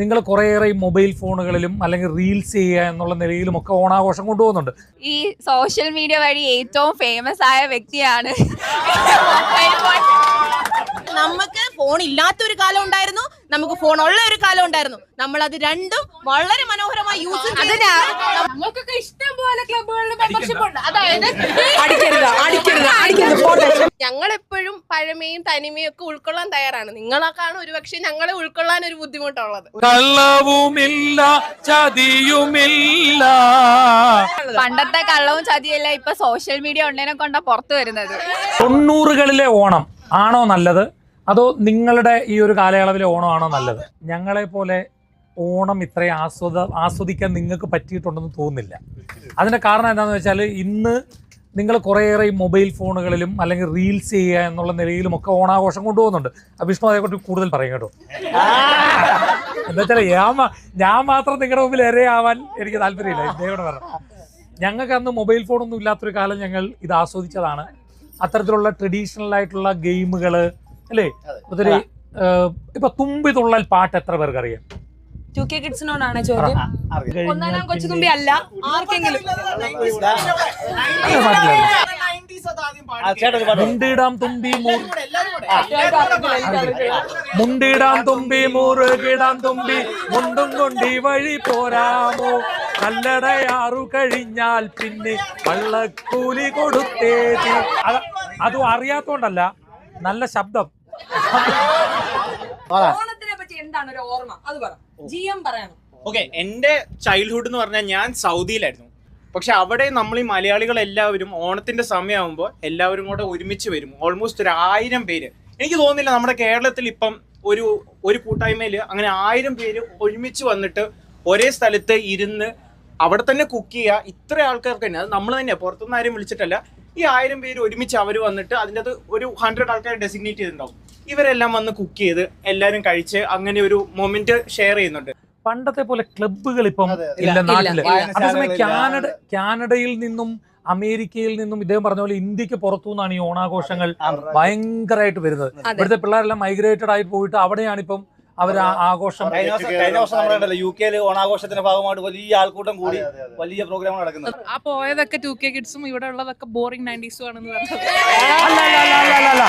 നിങ്ങൾ കുറേയേറെ ഈ മൊബൈൽ ഫോണുകളിലും അല്ലെങ്കിൽ റീൽസ് ചെയ്യുക എന്നുള്ള നിലയിലും ഒക്കെ ഓണാഘോഷം കൊണ്ടുപോകുന്നുണ്ട്. ഈ സോഷ്യൽ മീഡിയ വഴി ഏറ്റവും ഫേമസ് ആയ വ്യക്തിയാണ്. നമുക്ക് ഫോൺ ഇല്ലാത്ത ഒരു കാലം ഉണ്ടായിരുന്നു. നമുക്ക് ഫോൺ ഉള്ള ഒരു കാലം ഉണ്ടായിരുന്നു. നമ്മൾ അത് രണ്ടും വളരെ മനോഹരമായി യൂസ് നമുക്കൊക്കെ ഇഷ്ടം പോലെ ക്ലബുകളിൽ മെമ്പർഷിപ്പ് ഉണ്ട്. അതായത് അടിക്കരുത് അടിക്കരുത് അടിക്കരുത്. ഞങ്ങൾ എപ്പോഴും പഴമയും തനിമയും ഒക്കെ ഉൾക്കൊള്ളാൻ തയ്യാറാണ്. നിങ്ങളൊക്കെയാണ് ഒരുപക്ഷെ ഞങ്ങളെ ഉൾക്കൊള്ളാൻ ഒരു ബുദ്ധിമുട്ടുള്ളത്. കള്ളവുമില്ല ചതിയുമില്ല. പണ്ടത്തെ കള്ളവും ചതിയല്ല ഇപ്പൊ സോഷ്യൽ മീഡിയ ഉണ്ടതിനെ കൊണ്ടാ പുറത്തു വരുന്നത്. തൊണ്ണൂറുകളിലെ ഓണം ആണോ നല്ലത്? അതോ നിങ്ങളുടെ ഈ ഒരു കാലയളവിലെ ഓണമാണോ നല്ലത്? ഞങ്ങളെ പോലെ ഓണം ഇത്രയും ആസ്വദ ആസ്വദിക്കാൻ നിങ്ങൾക്ക് പറ്റിയിട്ടുണ്ടെന്ന് തോന്നുന്നില്ല. അതിന്റെ കാരണം എന്താണെന്ന് വെച്ചാൽ ഇന്ന് നിങ്ങൾ കുറേയേറെ ഈ മൊബൈൽ ഫോണുകളിലും അല്ലെങ്കിൽ റീൽസ് ചെയ്യുക എന്നുള്ള നിലയിലും ഒക്കെ ഓണാഘോഷം കൊണ്ടുപോകുന്നുണ്ട്. അഭിഷ്ണു വിഷ്ണു അതേക്കുറിച്ച് കൂടുതൽ പറയും കേട്ടോ. എന്താ വെച്ചാൽ ഞാൻ ഞാൻ മാത്രം നിങ്ങളുടെ മുമ്പിൽ ഇരയാവാൻ എനിക്ക് താല്പര്യമില്ല. ഇദ്ദേഹം പറഞ്ഞു ഞങ്ങൾക്ക് അന്ന് മൊബൈൽ ഫോണൊന്നും ഇല്ലാത്തൊരു കാലം ഞങ്ങൾ ഇത് ആസ്വദിച്ചതാണ്. അത്തരത്തിലുള്ള ട്രഡീഷണൽ ആയിട്ടുള്ള ഗെയിമുകൾ അല്ലേ? ഒത്തിരി ഇപ്പൊ തുമ്പി തുള്ളൽ പാട്ട് എത്ര പേർക്ക് അറിയാം ടു കെ കിഡ്സിനോടാണ് ചോദ്യം. ഒന്നാം കൊച്ചു തുമ്പി അല്ല ആർക്കെങ്കിലും. മുണ്ടിടാം തുമ്പി മുണ്ടിടാം തുമ്പി മുറുകിടാം തുമ്പി മുണ്ടും കൊണ്ടി വഴി പോരാമോ? കല്ലടയാറു കഴിഞ്ഞാൽ പിന്നെ വള്ളക്കൂലി കൊടുത്തേ അതും അറിയാത്തോണ്ടല്ല നല്ല ശബ്ദം. ഓണത്തിനെ പറ്റി എന്താണ് ഒരു ഓർമ്മ? അത് പറ. ജി എം പറയണം. ഓക്കെ എന്റെ ചൈൽഡ്ഹുഡ് എന്ന് പറഞ്ഞാൽ ഞാൻ സൗദിയിലായിരുന്നു. പക്ഷെ അവിടെ നമ്മൾ ഈ മലയാളികൾ എല്ലാവരും ഓണത്തിന്റെ സമയമാകുമ്പോൾ എല്ലാവരും കൂടെ ഒരുമിച്ച് വരും. ഓൾമോസ്റ്റ് ഒരു ആയിരം പേര്. എനിക്ക് തോന്നുന്നില്ല നമ്മുടെ കേരളത്തിൽ ഇപ്പം ഒരു ഒരു കൂട്ടായ്മയിൽ അങ്ങനെ ആയിരം പേര് ഒരുമിച്ച് വന്നിട്ട് ഒരേ സ്ഥലത്ത് ഇരുന്ന് അവിടെ തന്നെ കുക്ക് ചെയ്യുക ഇത്ര ആൾക്കാർക്ക് തന്നെ. അത് നമ്മൾ തന്നെ പുറത്തുനിന്ന് ആരും വിളിച്ചിട്ടല്ല. ഈ ആയിരം പേര് ഒരുമിച്ച് അവർ വന്നിട്ട് അതിന്റെ അത് ഒരു ഹൺഡ്രഡ് ആൾക്കാർ ഡെസിഗ്നേറ്റ് ചെയ്തിട്ടുണ്ടാവും. ഇവരെല്ലാം വന്ന് കുക്ക് ചെയ്ത് എല്ലാവരും കഴിച്ച് അങ്ങനെ ഒരു മൊമെന്റ് ഷെയർ ചെയ്യുന്നുണ്ട്. പണ്ടത്തെ പോലെ ക്ലബുകൾ ഇപ്പം ഇല്ല നാട്ടിൽ. അതേസമയം കാനഡ കാനഡയിൽ നിന്നും അമേരിക്കയിൽ നിന്നും ഇദ്ദേഹം പറഞ്ഞ പോലെ ഇന്ത്യയ്ക്ക് പുറത്തു നിന്നാണ് ഈ ഓണാഘോഷങ്ങൾ ഭയങ്കരമായിട്ട് വരുന്നത്. ഇവിടുത്തെ പിള്ളേരെല്ലാം മൈഗ്രേറ്റഡ് ആയി പോയിട്ട് അവിടെയാണ് ഇപ്പം അവർ ആഘോഷം കഴിഞ്ഞ വർഷം നമ്മുടെ യു കെയിൽ ഓണാഘോഷത്തിന്റെ ഭാഗമായിട്ട് വലിയ ആൾക്കൂട്ടം കൂടി വലിയ പ്രോഗ്രാം നടക്കുന്നത് ആ പോയതൊക്കെ ടു കെ കിഡ്സും ഇവിടെ ഉള്ളതൊക്കെ ബോറിംഗ് നയന്റീസും ആണെന്ന് പറഞ്ഞത് അല്ല, അല്ല, അല്ല, അല്ല, അല്ല, അല്ല.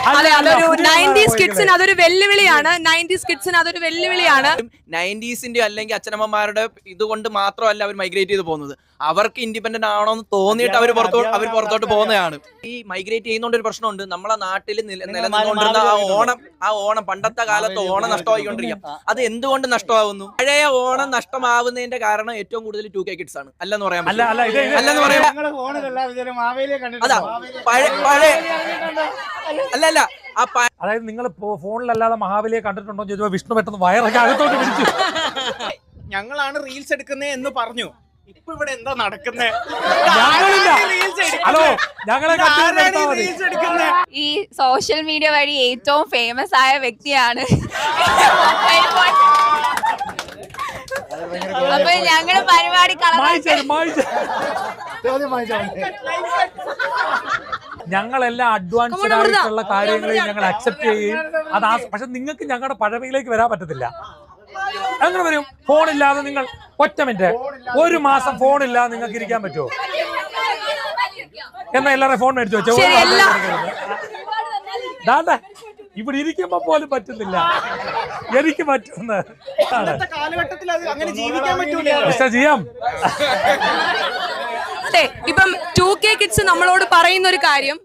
അല്ല, അതെ അതൊരു നയന്റീസ്. കിഡ്സിന് അതൊരു വെല്ലുവിളിയാണ് നയന്റീസ് കിഡ്സിന് അതൊരു വെല്ലുവിളിയാണ് നയന്റീസിന്റെ അല്ലെങ്കിൽ അച്ഛനമ്മമാരുടെ ഇതുകൊണ്ട് മാത്രമല്ല അവർ മൈഗ്രേറ്റ് ചെയ്ത് പോകുന്നത് അവർക്ക് ഇൻഡിപെൻഡന്റ് ആണോ എന്ന് തോന്നിയിട്ട് അവർ പുറത്തോട്ട് അവർ പുറത്തോട്ട് പോകുന്നതാണ്. ഈ മൈഗ്രേറ്റ് ചെയ്യുന്നോണ്ട് ഒരു പ്രശ്നമുണ്ട്. നമ്മളെ നാട്ടിൽ നില- നിലനിന്നുകൊണ്ടിരുന്ന ആ ഓണം ആ ഓണം പണ്ടത്തെ കാലത്ത് ഓണം നഷ്ടമായിക്കൊണ്ടിരിക്കാം. അത് എന്തുകൊണ്ട് നഷ്ടമാവുന്നു? പഴയ ഓണം നഷ്ടമാവുന്നതിന്റെ കാരണം ഏറ്റവും കൂടുതൽ ടു കെ കിഡ്സ് ആണ്. അല്ലെന്ന് പറയാൻ അല്ലെന്ന് പറയാം അതാ പഴയ പഴയ അല്ല അല്ല. അതായത് നിങ്ങൾ ഫോണിലല്ലാതെ മഹാബലിയെ കണ്ടിട്ടുണ്ടോ എന്ന് വിഷ്ണു പെട്ടെന്ന് വയറൊക്കെ അകത്തോട്ട് പിടിച്ചു. ഞങ്ങളാണ് റീൽസ് എടുക്കുന്നത് എന്ന് പറഞ്ഞു. ഇപ്പൊ ഇവിടെ എന്താ നടക്കുന്നത് ഞങ്ങളില്ല ഹലോ ഞങ്ങളെ ഈ സോഷ്യൽ മീഡിയ വഴി ഏറ്റവും ഫേമസ് ആയ വ്യക്തിയാണ്. അപ്പൊ ഞങ്ങൾ പരിപാടി. ഞങ്ങളെല്ലാം അഡ്വാൻസ്ഡ് ആയിട്ടുള്ള കാര്യങ്ങളെയും ഞങ്ങൾ അക്സെപ്റ്റ് ചെയ്യുകയും അത് പക്ഷെ നിങ്ങൾക്ക് ഞങ്ങളുടെ പഴമയിലേക്ക് വരാൻ പറ്റത്തില്ല. അങ്ങനെ വരും? ഫോണില്ലാതെ നിങ്ങൾ ഒറ്റ മിനിറ്റ്. ഒരു മാസം ഫോണില്ല നിങ്ങൾക്ക് ഇരിക്കാൻ പറ്റുമോ? എന്നാ എല്ലാവരും ഫോൺ മേടിച്ചു വെച്ചോ. ദാണ്ട ഇവിടെ ഇരിക്കുമ്പോ പോലും പറ്റുന്നില്ല. എനിക്ക് പറ്റുന്ന കാലഘട്ടത്തിൽ അങ്ങനെ ജീവിക്കാൻ പറ്റൂല. അതെ ഇപ്പം ടു കെ കിഡ്സ് നമ്മളോട് പറയുന്ന ഒരു കാര്യം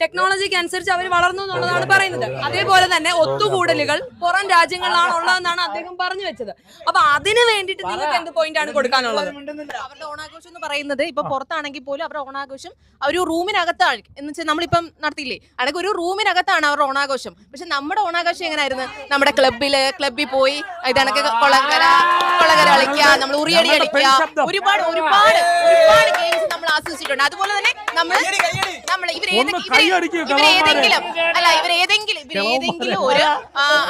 ടെക്നോളജിക്ക് അനുസരിച്ച് അവർ വളർന്നു എന്നുള്ളതാണ് പറയുന്നത്. അതേപോലെ തന്നെ ഒത്തുകൂടലുകൾ പുറം രാജ്യങ്ങളിലാണ് ഉള്ളതെന്നാണ് അദ്ദേഹം പറഞ്ഞു വെച്ചത്. അപ്പൊ അതിന് വേണ്ടിയിട്ട് നിങ്ങൾക്ക് എന്ത് പോയിന്റ് ആണ് കൊടുക്കാനുള്ളത്? അവരുടെ ഓണാഘോഷം എന്ന് പറയുന്നത് ഇപ്പൊ പുറത്താണെങ്കിൽ പോലും അവരുടെ ഓണാഘോഷം ഒരു റൂമിനകത്താണ് എന്ന് വെച്ചാൽ നമ്മളിപ്പം നടത്തിയില്ലേ? അതൊക്കെ ഒരു റൂമിനകത്താണ് അവരുടെ ഓണാഘോഷം. പക്ഷെ നമ്മുടെ ഓണാഘോഷം എങ്ങനെയായിരുന്നു? നമ്മുടെ ക്ലബിൽ ക്ലബിൽ പോയി ഇതണക്ക് കൊളങ്കര കൊളങ്കര കളിക്കുക നമ്മൾ ഉറിയടി അടിക്കുക. ഒരുപാട് ഒരുപാട് ഒരുപാട് ഗെയിംസ് നമ്മൾ ആസ്വദിച്ചിട്ടുണ്ട്. അതുപോലെ തന്നെ നമ്മൾ നമ്മൾ ഇവരേതെങ്കിലും അല്ല ഇവരേതെങ്കിലും ഇവരേതെങ്കിലും ഒരു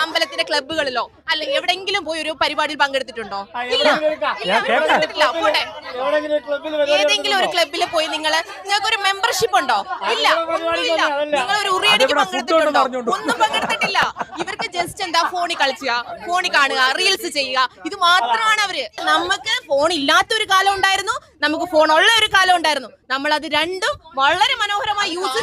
അമ്പലത്തിന്റെ ക്ലബ്ബുകളിലോ അല്ലെങ്കിൽ എവിടെങ്കിലും പോയി ഒരു പരിപാടിയിൽ പങ്കെടുത്തിട്ടുണ്ടോ? ഇല്ല. പങ്കെടുത്തിട്ടില്ല. പോട്ടെ. ഏതെങ്കിലും ഒരു ക്ലബിൽ പോയി നിങ്ങൾ നിങ്ങൾക്ക് ഒരു മെമ്പർഷിപ്പ് ഉണ്ടോ? ഇല്ല. ഒന്നുമില്ല. നിങ്ങൾ ഒരു ഉറിയടിക്ക് പങ്കെടുത്തിട്ടുണ്ടോ? ഒന്നും പങ്കെടുത്തിട്ടില്ല. ഇവർക്ക് ജസ്റ്റ് എന്താ ഫോണിൽ കളിക്കുക ഫോണിൽ കാണുക റീൽസ് ചെയ്യുക. ഇത് മാത്രമാണ് അവർ. നമുക്ക് ഫോൺ ഇല്ലാത്ത ഒരു കാലം ഉണ്ടായിരുന്നു. നമുക്ക് ഫോൺ ഉള്ള ഒരു കാലം ഉണ്ടായിരുന്നു. നമ്മൾ അത് രണ്ടും വളരെ മനോഹരമായി യൂസ്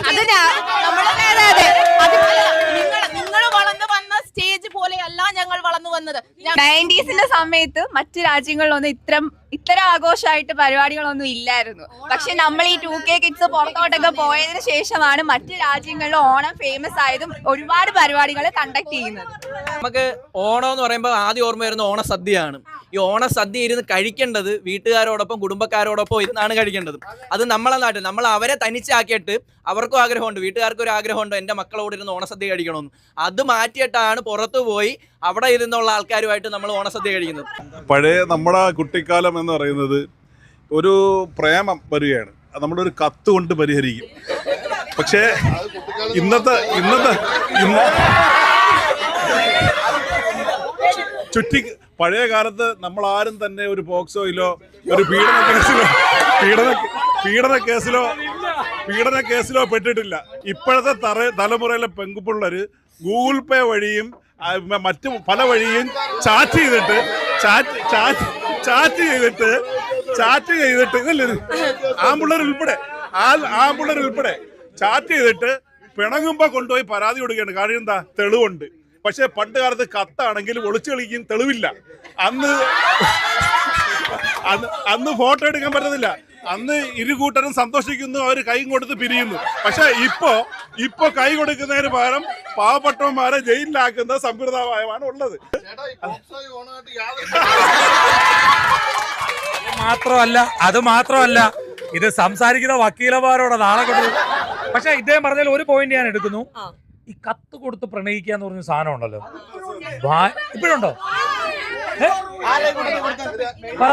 നിങ്ങൾ നിങ്ങൾ വളർന്നു വന്ന സ്റ്റേജ് പോലെയല്ല ഞങ്ങൾ വളർന്നു വന്നത്. നയന്റീസിന്റെ സമയത്ത് മറ്റു രാജ്യങ്ങളിലൊന്നും ഇത്തരം ഇത്തരം ആഘോഷമായിട്ട് പരിപാടികളൊന്നും ഇല്ലായിരുന്നു. പക്ഷെ നമ്മൾ ഈ ടു കെ കിഡ്സ് പുറത്തോട്ടൊക്കെ പോയതിനു ശേഷമാണ് മറ്റു രാജ്യങ്ങളിൽ ഓണം ഫേമസ് ആയതും ഒരുപാട് പരിപാടികൾ കണ്ടക്ട് ചെയ്യുന്നത്. നമുക്ക് ഓണം എന്ന് പറയുമ്പോൾ ആദ്യം ഓർമ്മ വരുന്ന ഓണസദ്യയാണ്. ഈ ഓണസദ്യ ഇരുന്ന് കഴിക്കേണ്ടത് വീട്ടുകാരോടൊപ്പം കുടുംബക്കാരോടൊപ്പം ഇരുന്നാണ് കഴിക്കേണ്ടത്. അത് നമ്മളെ നാട്ടിൽ നമ്മൾ അവരെ തനിച്ചാക്കിയിട്ട് അവർക്കും ആഗ്രഹമുണ്ട് വീട്ടുകാർക്കും ഒരു ആഗ്രഹമുണ്ട് എന്റെ മക്കളോട് ഇരുന്ന് ഓണസദ്യ കഴിക്കണമെന്ന്. അത് മാറ്റിയിട്ടാണ് പുറത്തു പോയി അവിടെ ഇരുന്നുള്ള ആൾക്കാരുമായിട്ട് നമ്മൾ ഓണസദ്യ കഴിക്കുന്നത് പഴയ നമ്മുടെ കുട്ടിക്കാലം എന്ന് പറയുന്നത് ഒരു പ്രേമം വരികയാണ്. നമ്മുടെ ഒരു കത്ത് കൊണ്ട് പരിഹരിക്കും. പക്ഷേ ഇന്നത്തെ ഇന്നത്തെ ഇന്ന് ചുറ്റി പഴയ കാലത്ത് നമ്മൾ ആരും തന്നെ ഒരു പോക്സോയിലോ ഒരു പീഡന കേസിലോ പീഡന പീഡന കേസിലോ പീഡന കേസിലോ പെട്ടിട്ടില്ല. ഇപ്പോഴത്തെ തറ തലമുറയിലെ പെൺകുപ്പിള്ളേര് ഗൂഗിൾ പേ വഴിയും മറ്റു പല വഴിയും ചാറ്റ് ചെയ്തിട്ട് ചാറ്റ് ചാറ്റ് ചാറ്റ് ചെയ്തിട്ട് ചാറ്റ് ചെയ്തിട്ട് ഇതല്ലേ ഇത്? ആമ്പിള്ളേർ ഉൾപ്പെടെ ആ ആമ്പിള്ളേർ ഉൾപ്പെടെ ചാറ്റ് ചെയ്തിട്ട് പിണങ്ങുമ്പോ കൊണ്ടുപോയി പരാതി കൊടുക്കുകയാണ്. കാര്യം എന്താ? തെളിവുണ്ട്. പക്ഷെ പണ്ട് കാലത്ത് കത്താണെങ്കിൽ ഒളിച്ചു കളിക്കും തെളിവില്ല. അന്ന് അന്ന് ഫോട്ടോ എടുക്കാൻ പറ്റത്തില്ല. അന്ന് ഇരു കൂട്ടരും സന്തോഷിക്കുന്നു അവർ കൈ കൊടുത്ത് പിരിയുന്നു. പക്ഷെ ഇപ്പോ ഇപ്പൊ കൈ കൊടുക്കുന്നതിന് പകരം പാവപ്പെട്ടവന്മാരെ ജയിലിലാക്കുന്ന സമ്പ്രദായമാണ് ഉള്ളത്. മാത്രമല്ല അത് മാത്രമല്ല ഇത് സംസാരിക്കുന്ന വക്കീലമാരോട് നാളെ കൊണ്ട് പക്ഷെ ഇദ്ദേഹം പറഞ്ഞാൽ ഒരു പോയിന്റ് ഞാൻ എടുക്കുന്നു. ഈ കത്ത് കൊടുത്ത് പ്രണയിക്കുക എന്ന് പറഞ്ഞ സാധനം ഉണ്ടല്ലോ. ഇപ്പോഴുണ്ടോ? പറ.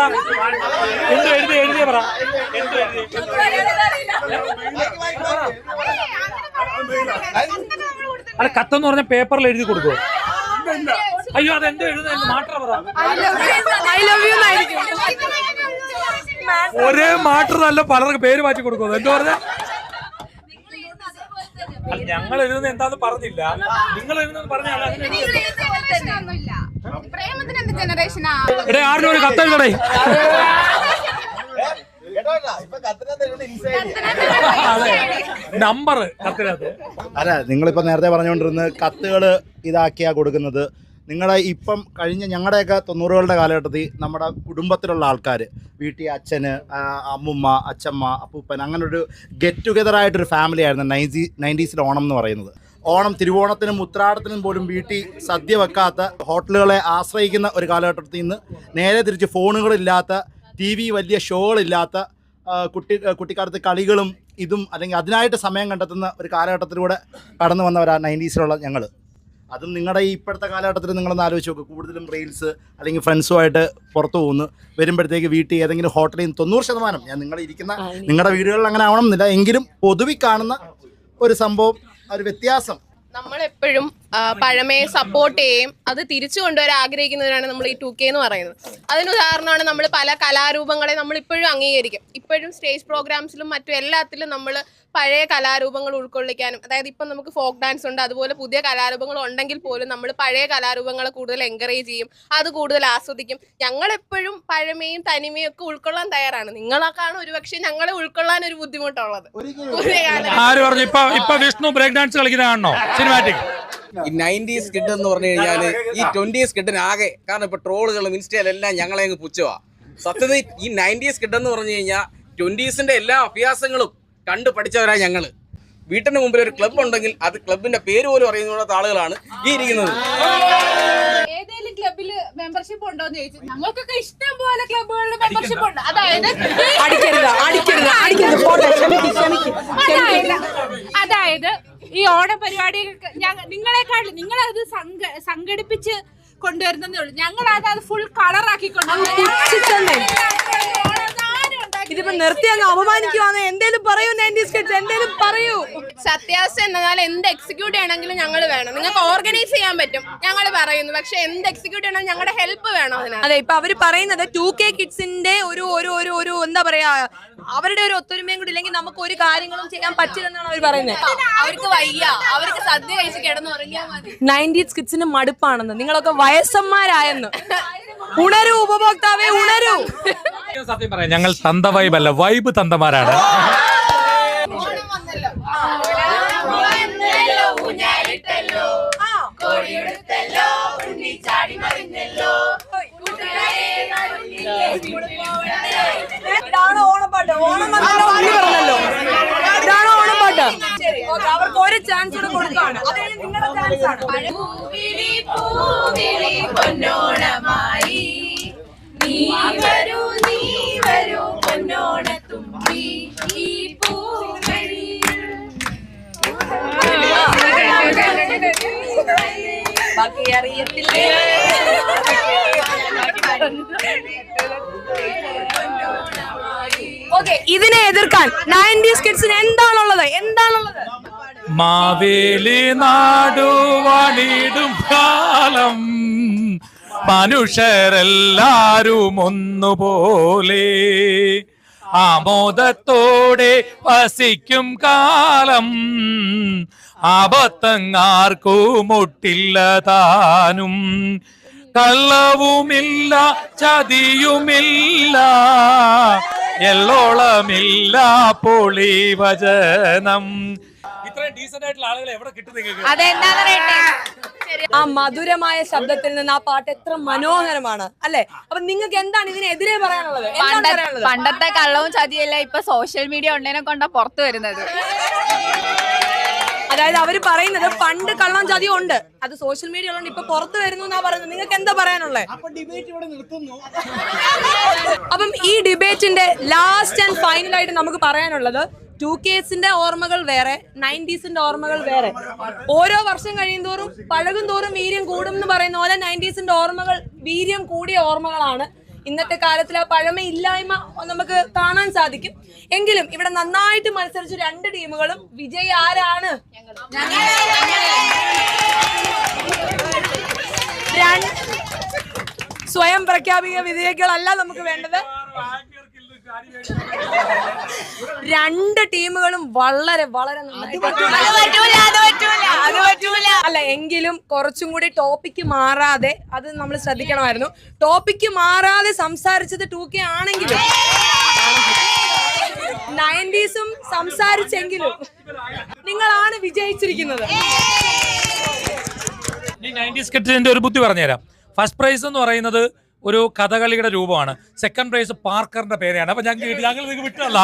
എന്ത് എഴുതി എഴുതിയ പറ. എന്ത് എഴുതി? അല്ല കത്തെന്ന് പറഞ്ഞ പേപ്പറിൽ എഴുതി കൊടുക്കുമോ അയ്യോ അത് എന്ത് എഴുതുന്ന മാത്രം പറ. ഒരേ മാറ്റർ നല്ല പലർക്ക് പേര് മാറ്റി കൊടുക്കുന്നു എന്താ പറഞ്ഞ? ഞങ്ങൾ എഴുതുന്ന എന്താന്ന് പറഞ്ഞില്ല. നിങ്ങൾ എഴുതുന്നത് പറഞ്ഞാൽ പ്രേമത്തിന് ജനറേഷനാ എടേ ഒരു നമ്പർ അല്ല നിങ്ങളിപ്പോ നേരത്തെ പറഞ്ഞുകൊണ്ടിരുന്ന കത്തുകൾ ഇതാക്കിയാ കൊടുക്കുന്നത്. നിങ്ങളെ ഇപ്പം കഴിഞ്ഞ ഞങ്ങളുടെയൊക്കെ തൊണ്ണൂറുകളുടെ കാലഘട്ടത്തിൽ നമ്മുടെ കുടുംബത്തിലുള്ള ആൾക്കാർ വീട്ടിൽ അച്ഛന് അമ്മുമ്മ അച്ഛമ്മ അപ്പൂപ്പൻ അങ്ങനെ ഒരു ഗെറ്റ് ടുഗെദർ ആയിട്ടൊരു ഫാമിലി ആയിരുന്നു നയന്റി നയന്റീസിലെ ഓണം എന്ന് പറയുന്നത്. ഓണം തിരുവോണത്തിനും ഉത്രാടത്തിനും പോലും വീട്ടിൽ സദ്യ വെക്കാത്ത ഹോട്ടലുകളെ ആശ്രയിക്കുന്ന ഒരു കാലഘട്ടത്തിൽ നിന്ന് നേരെ തിരിച്ച് ഫോണുകളില്ലാത്ത ടി വി വലിയ ഷോകളില്ലാത്ത കുട്ടി കുട്ടിക്കാലത്ത് കളികളും ഇതും അല്ലെങ്കിൽ അതിനായിട്ട് സമയം കണ്ടെത്തുന്ന ഒരു കാലഘട്ടത്തിലൂടെ കടന്നു വന്നവരാണ് നയന്റീസിലുള്ള ഞങ്ങൾ അതും നിങ്ങളുടെ ഈ ഇപ്പോഴത്തെ കാലഘട്ടത്തിൽ നിങ്ങളൊന്ന് ആലോചിച്ച് നോക്കുക കൂടുതലും റീൽസ് അല്ലെങ്കിൽ ഫ്രണ്ട്സുമായിട്ട് പുറത്തു പോകുന്നു. വരുമ്പോഴത്തേക്ക് വീട്ടിൽ ഏതെങ്കിലും ഹോട്ടലിൽ നിന്ന് തൊണ്ണൂറ് ശതമാനം ഞാൻ നിങ്ങളിരിക്കുന്ന നിങ്ങളുടെ വീടുകളിൽ അങ്ങനെ ആവണം എന്നില്ല എങ്കിലും പൊതുവിൽ കാണുന്ന ഒരു സംഭവം ഒരു വ്യത്യാസം. നമ്മളെപ്പോഴും പഴമയെ സപ്പോർട്ട് ചെയ്യും. അത് തിരിച്ചു കൊണ്ടുവരാൻ ആഗ്രഹിക്കുന്നവരാണ് നമ്മൾ ഈ ടു കെ എന്ന് പറയുന്നത്. അതിന് ഉദാഹരണമാണ് നമ്മൾ പല കലാരൂപങ്ങളെ നമ്മൾ ഇപ്പോഴും അംഗീകരിക്കും. ഇപ്പോഴും സ്റ്റേജ് പ്രോഗ്രാംസിലും മറ്റും എല്ലാത്തിലും നമ്മൾ പഴയ കലാരൂപങ്ങൾ ഉൾക്കൊള്ളിക്കാനും അതായത് ഇപ്പം നമുക്ക് ഫോക്ക് ഡാൻസ് ഉണ്ട് അതുപോലെ പുതിയ കലാരൂപങ്ങൾ ഉണ്ടെങ്കിൽ പോലും നമ്മൾ പഴയ കലാരൂപങ്ങളെ കൂടുതൽ എൻകറേജ് ചെയ്യും അത് കൂടുതൽ ആസ്വദിക്കും. ഞങ്ങൾ എപ്പോഴും പഴമയും തനിമയും ഒക്കെ ഉൾക്കൊള്ളാൻ തയ്യാറാണ്. നിങ്ങളൊക്കെയാണ് ഒരുപക്ഷെ ഞങ്ങളെ ഉൾക്കൊള്ളാൻ ഒരു ബുദ്ധിമുട്ടുള്ളത്. പുതിയ കാല ആര് പറഞ്ഞു? ഇപ്പൊ ഇപ്പൊ വിഷ്ണു ബ്രേക്ക് ഡാൻസ് കളിക്കുന്നതാണോ? സിനിമാറ്റിക് ഈ നയന്റീസ് കിഡ് എന്ന് പറഞ്ഞു കഴിഞ്ഞാൽ ഈ ട്വന്റീസ് കിഡിന് ആകെ കാരണം ഇപ്പൊ ട്രോളുകളും ഇൻസ്റ്റയിലെല്ലാം ഞങ്ങളെ അങ്ങ് പുച്ഛവാ. സത്യത്തിൽ ഈ നയന്റീസ് കിഡ് എന്ന് പറഞ്ഞു കഴിഞ്ഞാൽ ട്വന്റീസിന്റെ എല്ലാ അഭ്യാസങ്ങളും കണ്ടു പഠിച്ചവരാ ഞങ്ങൾ. വീട്ടിന് മുമ്പിൽ ഒരു ക്ലബ് ഉണ്ടെങ്കിൽ അത് ക്ലബിന്റെ പേര് പോലും അറിയുന്ന ആളുകളാണ് ഈ ഇരിക്കുന്നത്. ഏതെങ്കിലും ക്ലബിൽ മെമ്പർഷിപ്പ് ഉണ്ടോ എന്ന് ചോദിച്ചു ഞങ്ങൾക്കൊക്കെ ഇഷ്ടം പോലെ ക്ലബുകളിൽ മെമ്പർഷിപ്പ് ഉണ്ട്. അതായത് ഈ ഓണ പരിപാടി നിങ്ങളെക്കാൾ നിങ്ങളത് സംഘ- സംഘടിപ്പിച്ച് കൊണ്ടുവരുന്നതേ ഉള്ളൂ ഞങ്ങൾ അത് ഫുൾ ഫുൾ കളറാക്കി പുച്ഛിച്ചെന്നേ. ഇതിപ്പോ നിർത്തി അങ്ങ് അപമാനിക്കുവാന്ന്. എന്തേലും പറയൂ നയന്റീസ് കിഡ്സ് എന്തേലും പറയൂ. സത്യാവസ്ഥ എന്നാൽ എന്ത് എക്സിക്യൂട്ട് ചെയ്യണമെങ്കിലും ഞങ്ങൾ വേണം. നിങ്ങൾക്ക് ഓർഗനൈസ് ചെയ്യാൻ പറ്റും. ഞങ്ങൾ പറയുന്നു. പക്ഷെ എന്ത് എക്സിക്യൂട്ട് ചെയ്യണം ഞങ്ങളുടെ ഹെൽപ്പ് വേണം അതിന് അതെ ഇപ്പൊ അവർ പറയുന്നത് ടു കെ കിഡ്സിന്റെ ഒരു ഒരു ഒരു ഒരു എന്താ പറയാ അവരുടെ ഒരു ഒത്തൊരുമയും കൂടി ഇല്ലെങ്കിൽ നമുക്ക് ഒരു കാര്യങ്ങളും ചെയ്യാൻ പറ്റില്ലെന്നാണ് അവർ പറയുന്നത് അവർക്ക് വയ്യ. അവർക്ക് സദ്യ കഴിച്ച് കിടന്നുറങ്ങിയാൽ മതി. നയന്റീസ് കിഡ്സിന് മടുപ്പാണെന്ന്. നിങ്ങളൊക്കെ വയസ്സന്മാരായെന്ന്. ഉണരൂ ഉപഭോക്താവേ ഉണരൂ. സത്യം പറയാം ഞങ്ങൾ തന്ത വൈബ് അല്ല വൈബ് തന്തമാരാണ്. ഇതാണ് ഓണപ്പാട്ട്. ഓണം പറഞ്ഞല്ലോ. ഇതാണ് ഓണപ്പാട്ട്. അവർക്ക് ഒരു ചാൻസ് കൂടെ കൊടുക്കാണ് അതായത് നിങ്ങളുടെ ചാൻസ് ആണ്. നീ വരൂ നീ വരൂ പൊന്നോണത്തുമ്പി ഈ പൂവഴി ബാക്കി അറിയത്തില്ലേ? ഓക്കെ ഇതിനെ എതിർക്കാൻ നയന്റീസ് കിഡ്സിന് എന്താണുള്ളത്? എന്താണുള്ളത്? മാവേലി നാടുവാണിടും കാലം. മനുഷ്യരെല്ലാരും ഒന്നുപോലെ ആമോദത്തോടെ വസിക്കും കാലം ആപത്തങ്ങാർക്കു മുട്ടില്ല താനും കള്ളവുമില്ല ചതിയുമില്ല എല്ലോളമില്ല പൊളി വചനം. ഇത്രയും ഡീസന്റ് ആയിട്ടുള്ള ആളുകളെ എവിടെ കിട്ടും നിങ്ങൾക്ക്? അതെന്താന്ന് പറയട്ടെ ആ മധുരമായ ശബ്ദത്തിൽ നിന്ന് ആ പാട്ട് എത്ര മനോഹരമാണ് അല്ലെ? അപ്പൊ നിങ്ങൾക്ക് എന്താണ് ഇതിനെതിരെ പറയാനുള്ളത്? എന്താണ് പണ്ട- പറയാനുള്ളത്? പണ്ടത്തെ കള്ളവും ചതിയല്ല ഇപ്പൊ സോഷ്യൽ മീഡിയ ഉണ്ടതിനെ കൊണ്ടാ പുറത്തു വരുന്നത്. അതായത് അവർ പറയുന്നത് പണ്ട് കള്ളം ചതി ഉണ്ട്. അത് സോഷ്യൽ മീഡിയ ഉള്ളതുകൊണ്ട് ഇപ്പൊ പുറത്തു വരുന്നു എന്നാ പറയുന്നത്. നിങ്ങൾക്ക് എന്താ പറയാനുള്ളത് അപ്പം ഈ ഡിബേറ്റിന്റെ ലാസ്റ്റ് ആൻഡ് ഫൈനൽ ആയിട്ട് നമുക്ക് പറയാനുള്ളത് ടു കേസിന്റെ ഓർമ്മകൾ വേറെ നയന്റീസിന്റെ ഓർമ്മകൾ വേറെ. ഓരോ വർഷം കഴിയും തോറും പഴകും തോറും വീര്യം കൂടും എന്ന് പറയുന്ന പോലെ നയന്റീസിന്റെ ഓർമ്മകൾ വീര്യം കൂടിയ ഓർമ്മകളാണ് ഇന്നത്തെ കാലത്തിൽ ആ പഴമയില്ലായ്മ നമുക്ക് കാണാൻ സാധിക്കും. എങ്കിലും ഇവിടെ നന്നായിട്ട് മത്സരിച്ച രണ്ട് ടീമുകളും വിജയി ആരാണ്? സ്വയം പ്രഖ്യാപിക വിധേയകളല്ല നമുക്ക് വേണ്ടത്. രണ്ട് ടീമുകളും വളരെ വളരെ അല്ല എങ്കിലും കുറച്ചും കൂടി ടോപ്പിക്ക് മാറാതെ അത് നമ്മൾ ശ്രദ്ധിക്കണമായിരുന്നു. ടോപ്പിക്ക് മാറാതെ സംസാരിച്ചത് ടു കെ ആണെങ്കിലും നയന്റീസും സംസാരിച്ചെങ്കിലും നിങ്ങളാണ് വിജയിച്ചിരിക്കുന്നത്. നയന്റീസ് ഒരു ബുദ്ധി പറഞ്ഞുതരാം. ഫസ്റ്റ് പ്രൈസ് എന്ന് പറയുന്നത് ഒരു കഥകളിയുടെ രൂപമാണ്. സെക്കൻഡ് പ്രൈസ് പാർക്കറിന്റെ പേരാണ് അപ്പൊ ഞങ്ങൾ ഞങ്ങൾ നിങ്ങൾക്ക് വിട്ടല്ല